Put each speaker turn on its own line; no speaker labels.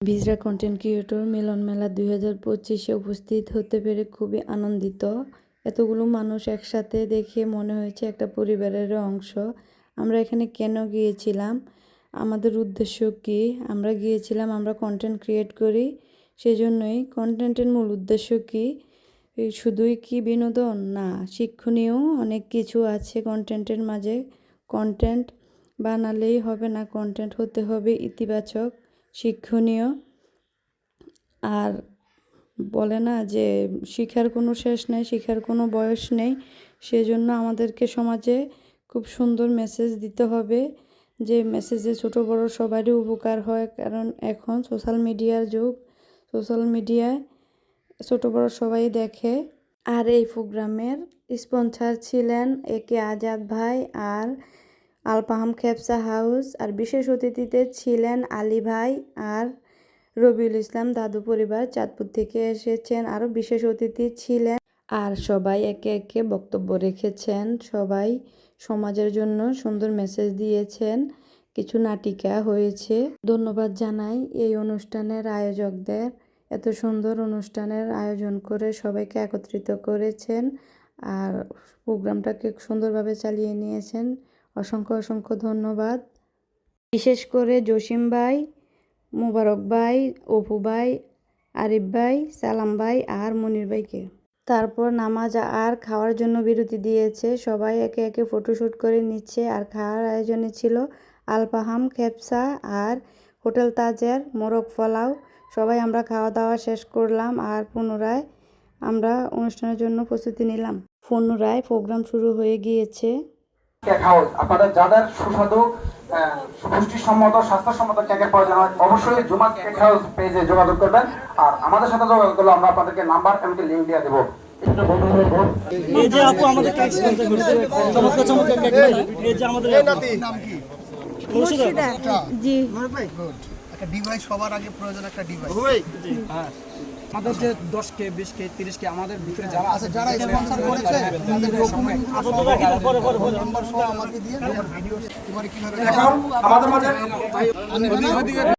ভিজরা content creator মিলন মেলা দুই হাজার পঁচিশে উপস্থিত হতে পেরে খুবই আনন্দিত। এতগুলো মানুষ একসাথে দেখে মনে হয়েছে একটা পরিবারের অংশ। আমরা এখানে কেন গিয়েছিলাম? আমাদের উদ্দেশ্য কি? আমরা গিয়েছিলাম, আমরা কন্টেন্ট ক্রিয়েট করি, সেজন্যই। কন্টেন্টের মূল উদ্দেশ্য কি? শুধুই কি বিনোদন? না, শিক্ষণীয় অনেক কিছু আছে কন্টেন্টের মাঝে। কন্টেন্ট বানালেই হবে না কন্টেন্ট হতে হবে ইতিবাচক। শিক্ষণীয়। আর বলে না যে শিখার কোনো শেষ নেই শিখার কোনো বয়স নেই, সেজন্য আমাদেরকে সমাজে খুব সুন্দর মেসেজ দিতে হবে যে মেসেজে ছোট বড় সবারই উপকার হয়। কারণ এখন সোশ্যাল মিডিয়ার যুগ সোশ্যাল মিডিয়ায় ছোট বড় সবাই দেখে। আর এই প্রোগ্রামের স্পন্সার ছিলেন এ কে আজাদ ভাই আর আলপাহাম খেপসা হাউস, আর বিশেষ অতিথিতে ছিলেন আলী ভাই আর রবিউল ইসলাম দাদু পরিবার। চাঁদপুর থেকে এসেছেন আরও বিশেষ অতিথি ছিলেন। আর সবাই একে একে বক্তব্য রেখেছেন। সবাই সমাজের জন্য সুন্দর মেসেজ দিয়েছেন। কিছু নাটিকা হয়েছে। ধন্যবাদ জানাই এই অনুষ্ঠানের আয়োজকদের। এত সুন্দর অনুষ্ঠানের আয়োজন করে সবাইকে একত্রিত করেছেন। আর প্রোগ্রামটাকে সুন্দরভাবে চালিয়ে নিয়েছেন। অসংখ্য অসংখ্য ধন্যবাদ। বিশেষ করে জসিম ভাই, মুবারক ভাই, অপু ভাই, আরিফ ভাই, সালাম ভাই আর মনির ভাইকে। তারপর নামাজ আর খাওয়ার জন্য বিরতি দিয়েছে। সবাই একে একে ফটোশ্যুট করে নিচ্ছে। আর খাওয়ার আয়োজনে ছিল আলপাহাম খেপসা আর হোটেল তাজের মোরগ পোলাও। সবাই আমরা খাওয়া দাওয়া শেষ করলাম আর পুনরায় আমরা অনুষ্ঠানের জন্য প্রস্তুতি নিলাম। পুনরায় প্রোগ্রাম শুরু হয়ে গিয়েছে।
হাউস আপনাদের যাদের সুস্বাদু পুষ্টিসম্মত স্বাস্থ্যসম্মত কেকের প্রয়োজন হয় অবশ্যই জুমা কেক হাউস পেজে যোগাযোগ করবেন। আর আমাদের সাথে যোগাযোগ করলে আমরা আপনাদেরকে নাম্বার এমনকি লিঙ্ক দিয়ে দেবো।
এই যে আপু আমাদের কেক স্পন্সর করছে চমৎকার চমৎকার কেক এই যে আমাদের
নাম কি
মুর্শিদা
জি।
একটা ডিভাইস সবার আগে প্রয়োজন একটা ডিভাইস
আমাদের যে দশ কে বিশ কে তিরিশ কে আমাদের ভিতরে যারা আছে
যারা স্পন্সর করেছে তাদের ডকুমেন্ট নাম্বার সহ আমাকে দিয়ে ভিডিও তোমার কীভাবে
আমাদের মাঝে।